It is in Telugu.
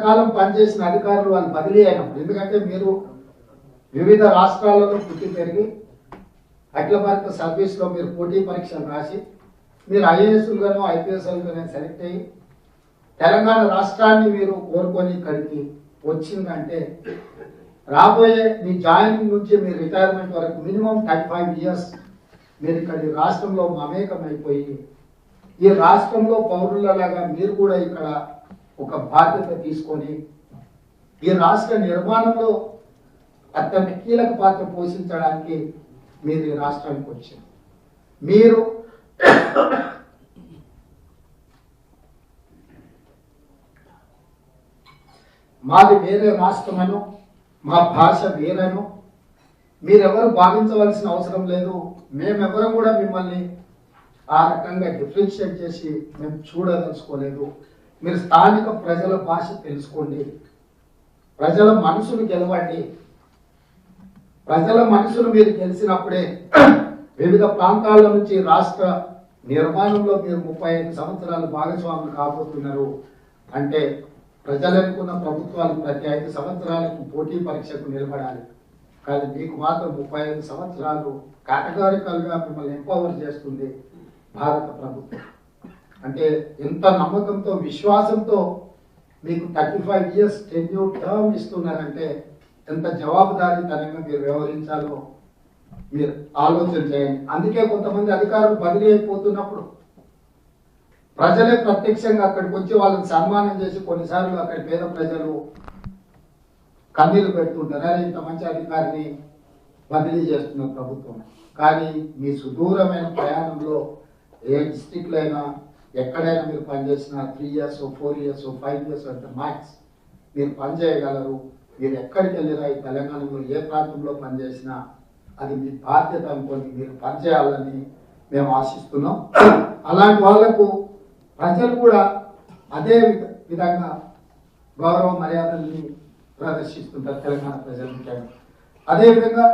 కాలం పనిచేసిన అధికారులు వాళ్ళు బదిలీ అయినప్పుడు ఎందుకంటే మీరు వివిధ రాష్ట్రాలలో పుట్టి పెరిగి అఖిల భారత సర్వీస్లో మీరు పోటీ పరీక్షలు రాసి మీరు ఐఏఎస్లుగాను ఐపీఎస్లుగాను సెలెక్ట్ అయ్యి తెలంగాణ రాష్ట్రాన్ని మీరు కోరుకొని ఇక్కడికి వచ్చిందంటే రాబోయే మీ జాయినింగ్ నుంచి మీ రిటైర్మెంట్ వరకు మినిమం థర్టీ ఫైవ్ ఇయర్స్ మీరు ఇక్కడ ఈ రాష్ట్రంలో మమేకమైపోయి ఈ రాష్ట్రంలో పౌరులలాగా మీరు కూడా ఇక్కడ ఒక బాధ్యత తీసుకొని ఈ రాష్ట్ర నిర్మాణంలో అత్యంత కీలక పాత్ర పోషించడానికి మీరు ఈ రాష్ట్రానికి వచ్చింది మీరు మాది వేరే రాష్ట్రమను మా భాష వేరను. మీరెవరు భావించవలసిన అవసరం లేదు. మేమెవరం కూడా మిమ్మల్ని ఆ రకంగా డిఫరెన్షియేట్ చేసి మేము చూడదలుచుకోలేదు. మీరు స్థానిక ప్రజల భాష తెలుసుకోండి. ప్రజల మనసును గెలవండి. ప్రజల మనసును మీరు గెలిచినప్పుడే వివిధ ప్రాంతాల నుంచి రాష్ట్ర నిర్మాణంలో మీరు ముప్పై ఐదు సంవత్సరాలు భాగస్వాములు కాబోతున్నారు. అంటే ప్రజలనుకున్న ప్రభుత్వాలు ప్రతి ఐదు సంవత్సరాలకు పోటీ పరీక్షకు నిలబడాలి. కానీ మీకు మాత్రం ముప్పై ఐదు సంవత్సరాలు కేటగారికల్గా మిమ్మల్ని ఎంపవర్ చేస్తుంది భారత ప్రభుత్వం. అంటే ఎంత నమ్మకంతో విశ్వాసంతో మీకు thirty five years tenure term ఇస్తున్నారంటే ఎంత జవాబుదారీతనంగా మీరు వ్యవహరించాలో మీరు ఆలోచన చేయండి. అందుకే కొంతమంది అధికారులు బదిలీ అయిపోతున్నప్పుడు ప్రజలే ప్రత్యక్షంగా అక్కడికి వచ్చి వాళ్ళని సన్మానం చేసి కొన్నిసార్లు అక్కడ పేద ప్రజలు కన్నీళ్ళు పెడుతుంటారు. అరే ఇంత మంచి అధికారిని బదిలీ చేస్తున్న ప్రభుత్వం. కానీ మీ సుదూరమైన ప్రయాణంలో ఏ డిస్టిక్లో అయినా ఎక్కడైనా మీరు పనిచేసిన three years four years five years అంటే మ్యాక్స్ మీరు పనిచేయగలరు మీరు ఎక్కడికి వెళ్ళినా ఈ తెలంగాణలో ఏ ప్రాంతంలో పనిచేసినా అది మీ బాధ్యత అనుకోని మీరు పనిచేయాలని మేము ఆశిస్తున్నాం. అలాంటి వాళ్ళకు ప్రజలు కూడా అదే విధ- విధంగా గౌరవ మర్యాదల్ని ప్రదర్శిస్తుంటారు తెలంగాణ ప్రజలు ముఖ్యంగా అదేవిధంగా